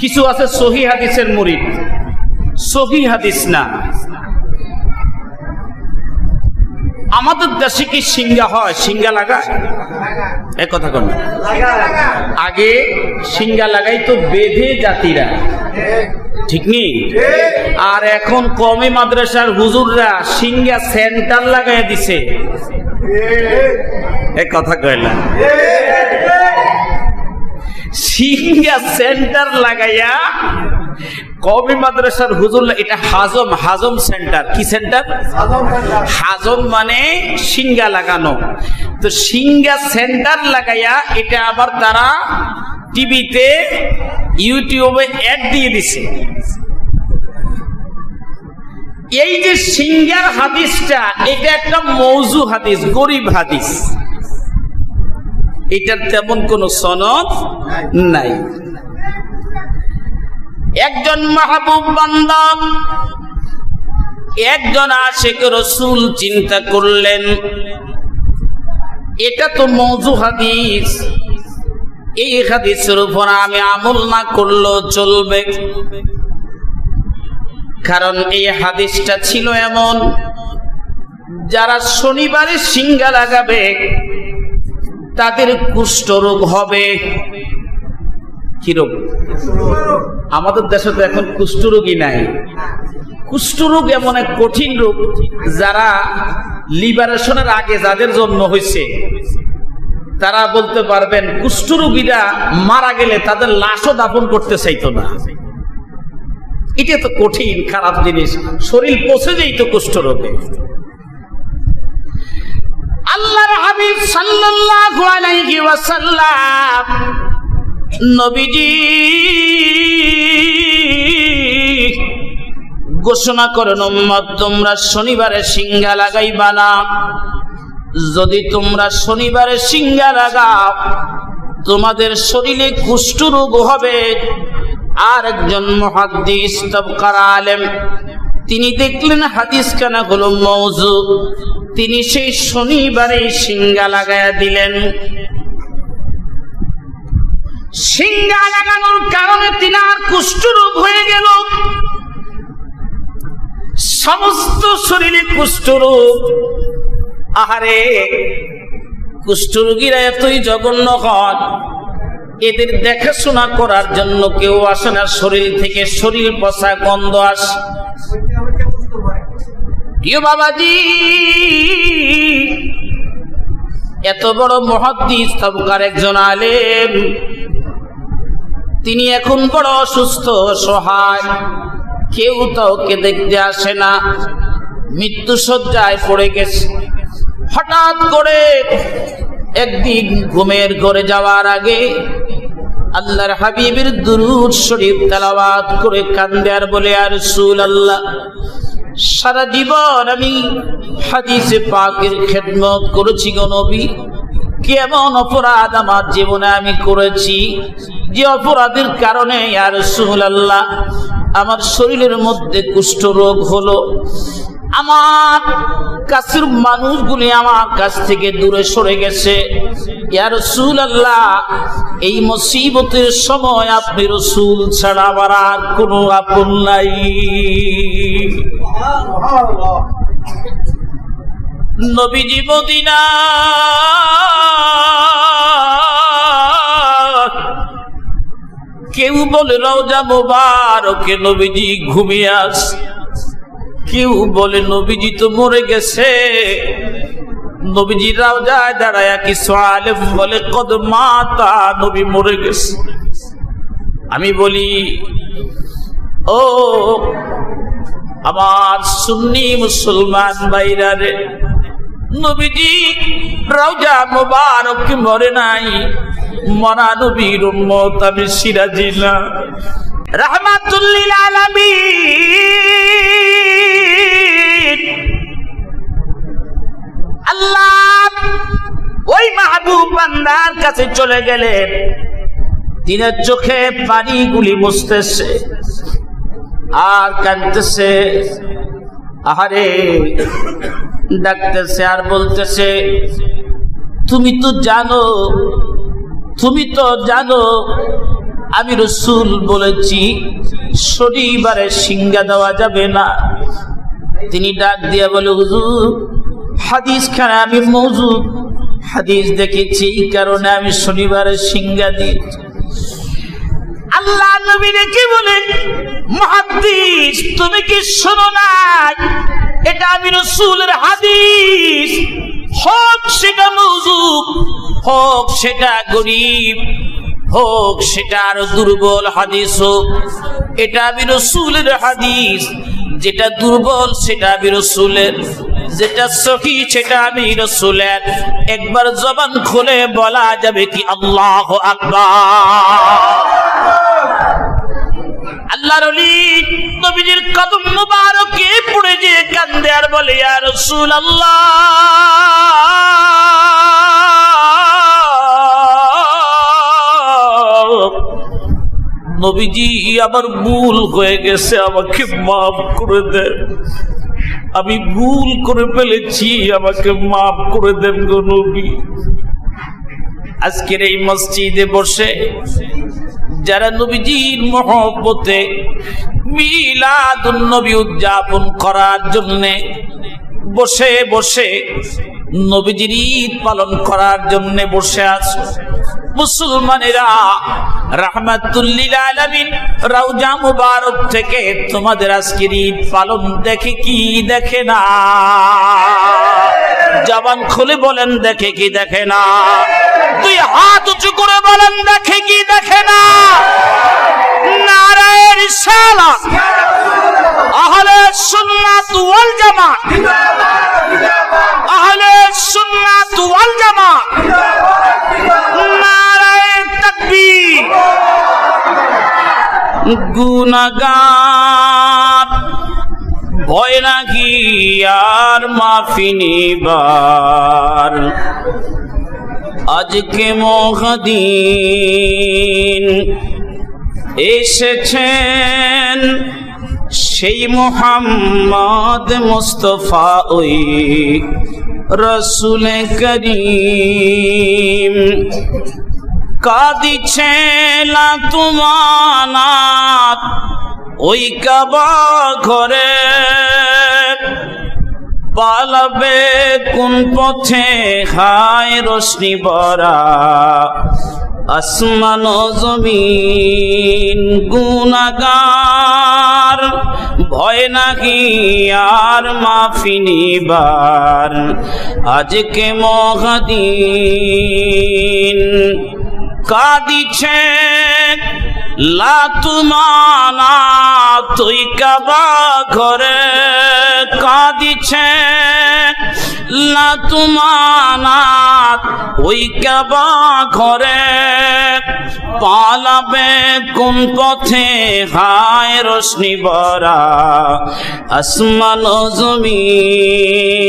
কিছু আছে সহি হাদিসের মুরিদ। সহি হাদিস না। আমাদের দেশে কি সিঙ্গা হয়? সিঙ্গা লাগায়? এ কথা কোন আগে সিঙ্গা লাগাই তো বেঁধে জাতিরা। ঠিক নেই আর এখন কমে মাদ্রাসার হুজুররা সিঙ্গা সেন্টার লাগাই দিছে। এ কথা কইলা সিঙ্গা সেন্টার লাগাইয়া কবি মাদ্রাসার হুজুর এটা হাজম হাজম সেন্টার। কি সেন্টার। হাজম মানে সিঙ্গা লাগানো। তো সিঙ্গা সেন্টার লাগাইয়া এটা আবার তারা টিভিতে ইউটিউবে অ্যাড দিয়ে দিছে। এই যে সিঙ্গার হাদিসটা এটা একটা মৌজু হাদিস গরিব হাদিস। এটার তেমন কোন সনদ নাই। একজন মাহবুব বান্দব একজন আশেক রসুল চিন্তা করলেন, এটা তো মৌজু হাদিস। এই হাদিসের উপর আমি আমল না করলেও চলবে। কারণ এই হাদিসটা ছিল এমন, যারা শনিবারে সিঙ্গা লাগাবে তাদের কুষ্ঠ রোগ হবে। কি রোগ? আমাদের দেশে তো এখন কুষ্ঠরোগী নাই। কুষ্ঠরোগ এমন এক কঠিন রোগ যারা লিবারেশনের আগে যাদের জন্ম হয়েছে, তারা বলতে পারবেন কুষ্ঠরোগীরা মারা গেলে তাদের লাশও দাপন করতে চাইতো না। এটা তো কঠিন, খারাপ জিনিস। শরীর পচে যেই তো কুষ্ঠরোগে। আল্লাহর হাবিব সাল্লাল্লাহু আলাইহি ওয়াসাল্লাম নবীজি ঘোষণা করেন, উম্মত, তোমরা শনিবারে সিঙ্গা লাগাইবা না। যদি তোমরা শনিবারে সিঙ্গা লাগাও, তোমাদের শরীরে কুষ্ঠ রোগ হবে। আর একজন মহাদ্দিস তবকার আলেম তিনি দেখলেন হাদিস কানা হলো মৌজু তিনি সেই শনিবারে সিঙ্গা লাগায়া দিলেন। সিঙ্গা লাগানোর কারণে তিনি তিনার কুষ্ঠরোগ হয়ে গেল। সমস্ত শরীরে কুষ্ঠরোগ। আহারে, কুষ্ঠরোগীরা এতই জঘন্য হন। এদের দেখাশোনা করার জন্য কেউ আসে না, শরীর থেকে শরীর পচা গন্ধ আসে। বাবাজি, এত বড় মহাদ্দিস তবকার একজন আলেম। তিনি এখন বড় অসুস্থ, সহায়। কেউ তাকে দেখতে আসে না। মৃত্যু সজ্জায় পড়ে গেছে। হঠাৎ করে একদিন ঘুমের ঘরে যাওয়ার আগে আল্লাহর হাবিবের দুরুদ শরীফ তেলাওয়াত করে কান্দে আর বলে আর সুল আল্লাহ সারা জীবন আমি হাদিসে পাকের খেদমত করেছি গো নবী। কেমন অপরাধ আমার জীবনে আমি করেছি যে অপরাধের কারণে আর সুল আল্লাহ আমার শরীরের মধ্যে কুষ্ঠ রোগ হলো। আমার কাছের মানুষগুলি আমার কাছ থেকে দূরে সরে গেছে। এই মুসিবতের সময় আপনি রসুল ছাড়া আমার আর কোনো আপন নাই। নবীজি মদিনা, কেউ বলে রওজা মোবারকে, নবীজি ঘুমিয়ে আস। কেউ বলে নবীজি তো মরে গেছে। নবীজি রওজায় দাঁড়ায়, কিছু আলেম বলে কদ মাতা নবী মরে গেছে। আমি বলি, ও, আমার সুন্নি মুসলমান ভাইরা রে, নবীজি রওজা মোবারক মরে নাই? মরা নবীর উম্মত আমি সিরাজি না। রাহমাতুল্লিল আলামিন। আল্লাহ। ওই মাহবুব বান্দার কাছে চলে গেলেন দিনের চোখে পানিগুলি মুছতেছে আর কাঁদতেছে। আহারে, ডাকতেছে আর বলতেছে, তুমি তো জানো, তুমি তো জানো, আমি রসুল বলেছি, শনিবারে সিঙ্গা দেওয়া যাবে না। তিনি ডাক দিয়া বলে, হুজুর হাদিস খানে আমি মৌজুদ হাদিস দেখেছি, এই কারণে আমি শনিবারে সিঙ্গা দিয়েছি আল্লাহ নবী কি বলেন, মহাদিস, তুমি কি শোনো নাই? এটা আমি রসুলের হাদিস। হোক সেটা মৌজুদ হোক সেটা গরিব, হোক সেটা আরও দুর্বল হাদিস হোক এটা আমি রসুলের হাদিস। যেটা দুর্বল, সেটা আমি রসুলের যেটা সহি, সেটা আমি রসুলের। একবার জবান খুলে বলা যাবে কি আল্লাহ আল্লাহর নবীজির কদম মুবারকে পড়ে যে কান্দে আর বলে, ইয়া রাসূল আল্লাহ নবীজি, আমার ভুল হয়ে গেছে, আমাকে মাফ করে দেন আমি ভুল করে ফেলেছি, আমাকে মাফ করে দেন নবী। আজকের এই মসজিদে বসে যারা নবীজির মহব্বতে মিলাদুন নবী উদযাপন করার জন্য বসে বসে নবীজির ঈদ পালন করার জন্য বসে আছো মুসলমানেরা, রাহমাতুল্লিল আলামিন রাউজা মুবারক থেকে তোমাদের আজকের ঈদ পালন দেখে কি দেখে না? জবান খুলে বলেন, দেখে কি দেখে না? দুই হাত উঁচু করে বলেন, দেখে কি দেখে না? নারায়ের সালা আহলে সুন্নাত ওয়াল জামাত আহলে সুন্নাত ওয়াল জামাত নারায়ে তাকবীর গুনাগার ভয় নাকি আর মাফি নিবার। আজকে মহাদিন এসেছেন সেই মোহাম্মদ মুস্তফা ওই রসুল করিম। কাঁদিছে না তোমার ওই কাবা ঘরে। পালাবে কোন পথে? হায় রশ্মি বরা আসমান জমিন গুনাগার। ভয় নাকি আর মাফি নিবার। আজকে মহাদিন কাঁদিছে লাতুমানা তুই কাবা ঘরে কাঁদিছে লাতুমানা ওই কাবা ঘরে পালাবে কোন পথে? হায় রশ্মি বরা আসমান জমিন।